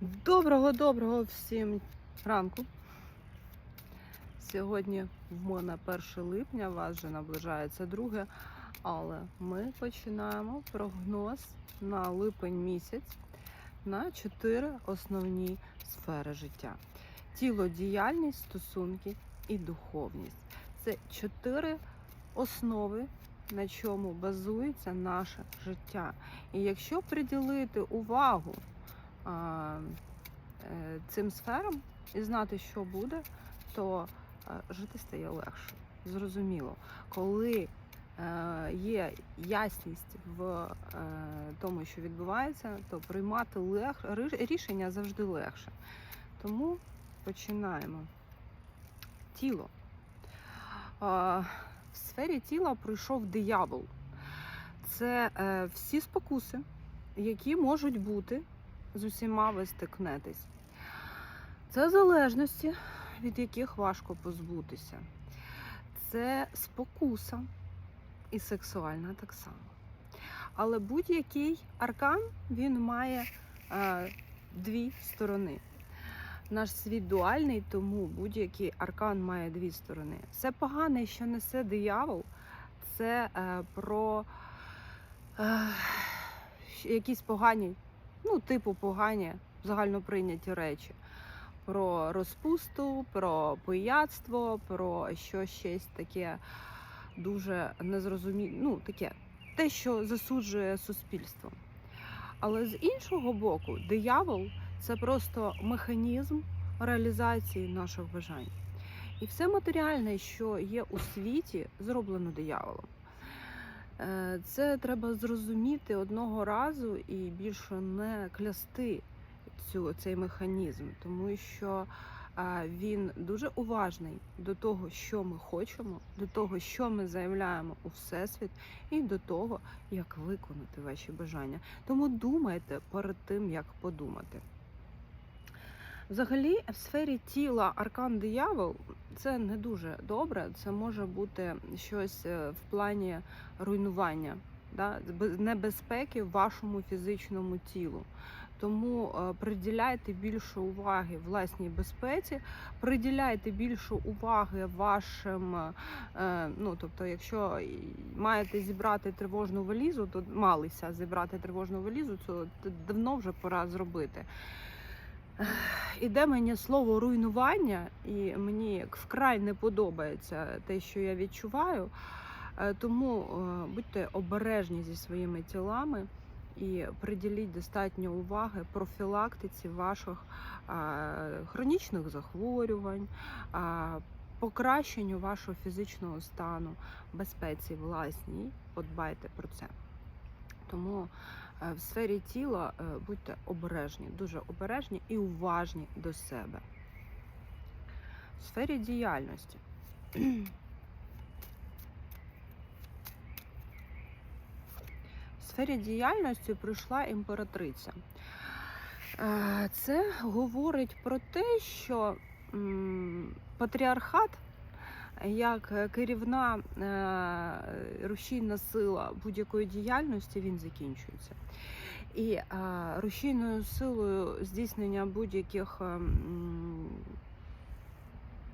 Доброго-доброго всім ранку. Сьогодні в мене 1 липня, вас вже наближається друге, але ми починаємо прогноз на липень місяць на чотири основні сфери життя: тіло, діяльність, стосунки і духовність. Це чотири основи, на чому базується наше життя. І якщо приділити увагу цим сферам і знати, що буде, то е, жити стає легше. Зрозуміло, коли е, є ясність в е, тому, що відбувається, то приймати лег... рішення завжди легше. Тому починаємо. Тіло. В сфері тіла прийшов диявол. Це е, всі спокуси, які можуть бути з усіма ви стикнетесь. Це залежності, від яких важко позбутися. Це спокуса і сексуальна так само. Але будь-який аркан він має е, дві сторони. Наш світ дуальний, тому будь-який аркан має дві сторони. Все погане, що несе диявол, це е, про е, якісь погані ну, типу погані загальноприйняті речі. Про розпусту, про пияцтво, про що щось таке дуже незрозуміле, ну таке, те, що засуджує суспільство. Але з іншого боку, диявол це просто механізм реалізації наших бажань. І все матеріальне, що є у світі, зроблено дияволом. Е, Це треба зрозуміти одного разу і більше не клясти цю, цей механізм, тому що е, він дуже уважний до того, що ми хочемо, до того, що ми заявляємо у всесвіт, і до того, як виконати ваші бажання. Тому думайте перед тим, як подумати. Взагалі, в сфері тіла аркан диявол це не дуже добре. Це може бути щось е, в плані руйнування, да? бе- небезпеки вашому фізичному тілу. Тому е, приділяйте більше уваги власній безпеці, приділяйте більше уваги вашим. е, Ну, тобто, якщо маєте зібрати тривожну валізу, то малися зібрати тривожну валізу, то давно вже пора зробити. Іде мені слово руйнування, і мені вкрай не подобається те, що я відчуваю. Е, Тому е, будьте обережні зі своїми тілами і приділіть достатньо уваги профілактиці ваших е, хронічних захворювань, покращенню вашого фізичного стану, безпеці власній. Подбайте про це. Тому е, в сфері тіла е, будьте обережні, дуже обережні і уважні до себе. В сфері діяльності. В сфері діяльності прийшла імператриця. Е, Це говорить про те, що патріархат як е, керівна е, рушійна сила будь-якої діяльності він закінчується. І е, рушійною силою здійснення будь-яких е,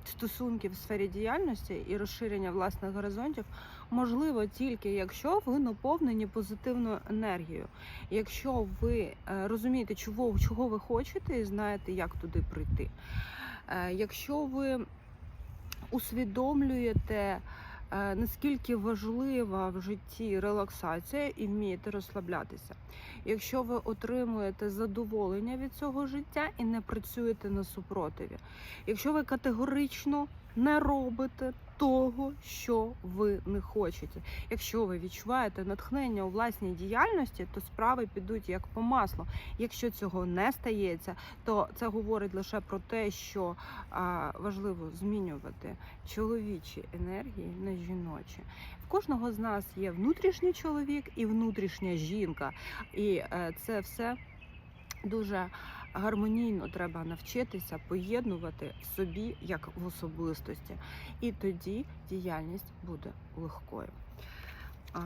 стосунків в сфері діяльності і розширення власних горизонтів можливо тільки якщо ви наповнені позитивною енергією. Якщо ви розумієте, чого, чого ви хочете, і знаєте, як туди прийти. Якщо ви усвідомлюєте, е, наскільки важлива в житті релаксація і вмієте розслаблятися. Якщо ви отримуєте задоволення від цього життя і не працюєте на супротиві, якщо ви категорично не робите того, що ви не хочете. Якщо ви відчуваєте натхнення у власній діяльності, то справи підуть як по маслу. Якщо цього не стається, то це говорить лише про те, що а, важливо змінювати чоловічі енергії на жіночі. В кожного з нас є внутрішній чоловік і внутрішня жінка, і е, це все дуже гармонійно треба навчитися поєднувати в собі як в особистості, і тоді діяльність буде легкою. А,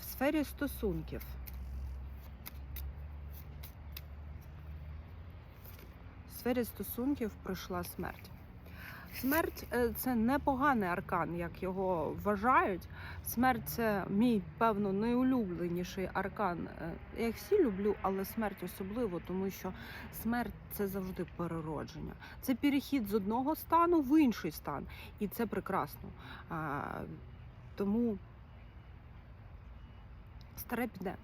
в сфері стосунків В сфері стосунків прийшла смерть. Смерть е, це непоганий аркан, як його вважають. Смерть це мій, певно, найулюбленіший аркан. Е, Я їх всі люблю, але смерть особливо, тому що смерть це завжди переродження. Це перехід з одного стану в інший стан. І це прекрасно. А, Тому старе піде.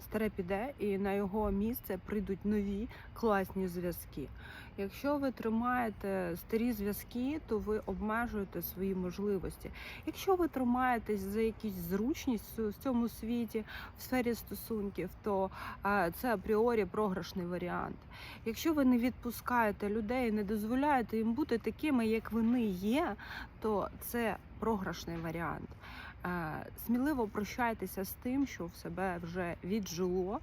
Старе піде, і на його місце прийдуть нові класні зв'язки. Якщо ви тримаєте старі зв'язки, то ви обмежуєте свої можливості. Якщо ви тримаєтесь за якісь зручність в цьому світі в сфері стосунків, то е, це апріорі програшний варіант. Якщо ви не відпускаєте людей, не дозволяєте їм бути такими, як вони є, то це програшний варіант. Е, Сміливо прощайтеся з тим, що в себе вже віджило,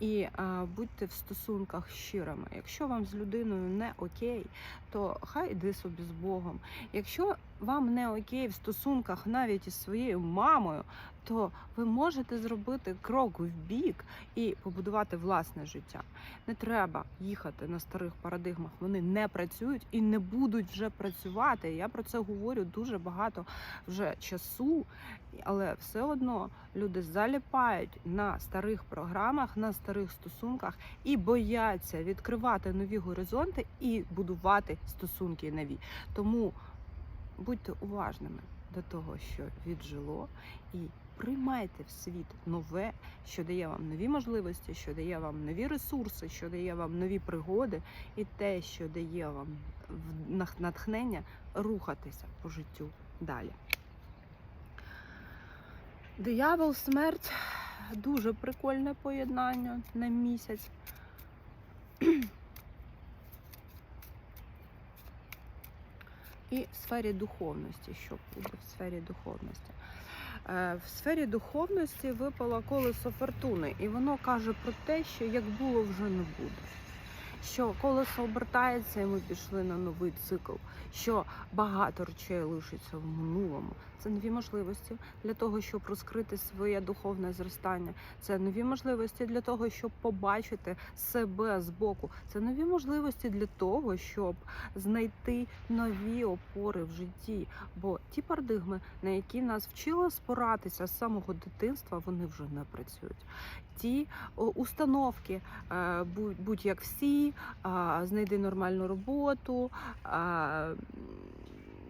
і е, будьте в стосунках щирими. Якщо вам з людиною не окей, то хай йди собі з Богом. Якщо вам не окей в стосунках навіть із своєю мамою, то ви можете зробити крок в бік і побудувати власне життя. Не треба їхати на старих парадигмах. Вони не працюють і не будуть вже працювати. Я про це говорю дуже багато вже часу, але все одно люди заліпають на старих програмах, на старих стосунках і бояться відкривати нові горизонти і будувати стосунки нові. Тому будьте уважними до того, що віджило, і приймайте в світ нове, що дає вам нові можливості, що дає вам нові ресурси, що дає вам нові пригоди, і те, що дає вам натхнення рухатися по життю далі. Диявол, смерть дуже прикольне поєднання на місяць. І в сфері духовності, що буде в сфері духовності? Е, В сфері духовності випало колесо фортуни, і воно каже про те, що як було, вже не буде. Що колесо обертається, і ми пішли на новий цикл, що багато речей лишиться в минулому. Це нові можливості для того, щоб розкрити своє духовне зростання. Це нові можливості для того, щоб побачити себе збоку. Це нові можливості для того, щоб знайти нові опори в житті. Бо ті парадигми, на які нас вчили спиратися з самого дитинства, вони вже не працюють. Ті установки, е, будь, будь як всі, знайди нормальну роботу.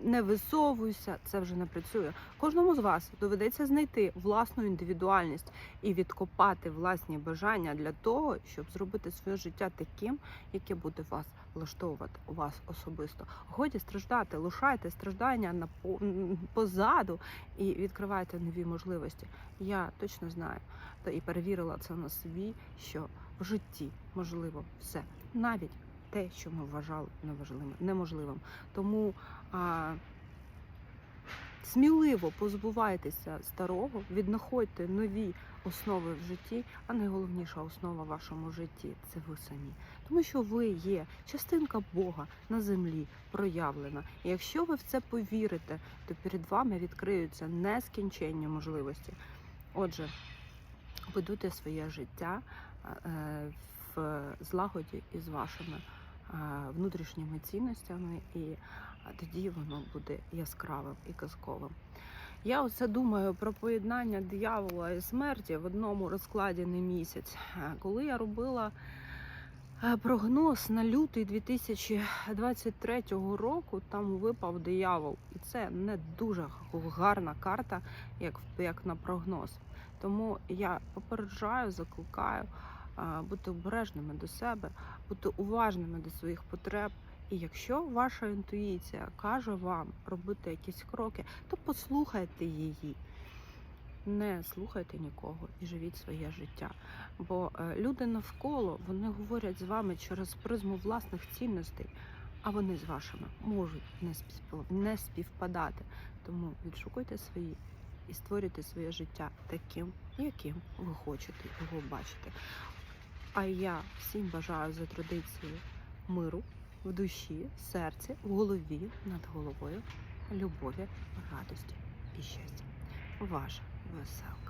Не висовуйся, це вже не працює. Кожному з вас доведеться знайти власну індивідуальність і відкопати власні бажання для того, щоб зробити своє життя таким, яке буде вас влаштовувати вас особисто. Годі страждати, лишайте страждання на позаду і відкривайте нові можливості. Я точно знаю та і перевірила це на собі, що в житті можливо все, навіть те, що ми вважали неважливим, неможливим. Тому а, сміливо позбувайтеся старого, віднаходьте нові основи в житті, а найголовніша основа в вашому житті це ви самі. Тому що ви є частинка Бога на землі проявлена. І якщо ви в це повірите, то перед вами відкриються нескінченні можливості. Отже, будуйте своє життя е, в злагоді із вашими е, внутрішніми цінностями, і тоді воно буде яскравим і казковим. Я оце думаю про поєднання диявола і смерті в одному розкладі на місяць. Е, Коли я робила е, прогноз на лютий 2023 року, там випав диявол. І це не дуже гарна карта, як, як на прогноз. Тому я попереджаю, закликаю бути обережними до себе, бути уважними до своїх потреб. І якщо ваша інтуїція каже вам робити якісь кроки, то послухайте її. Не слухайте нікого і живіть своє життя. Бо е, люди навколо вони говорять з вами через призму власних цінностей, а вони з вашими можуть не спів- не співпадати. Тому відшукуйте свої і створюйте своє життя таким, яким ви хочете його бачити. А я всім бажаю за традицією миру в душі, серці, в голові, над головою, любові, радості і щастя. Ваша веселка.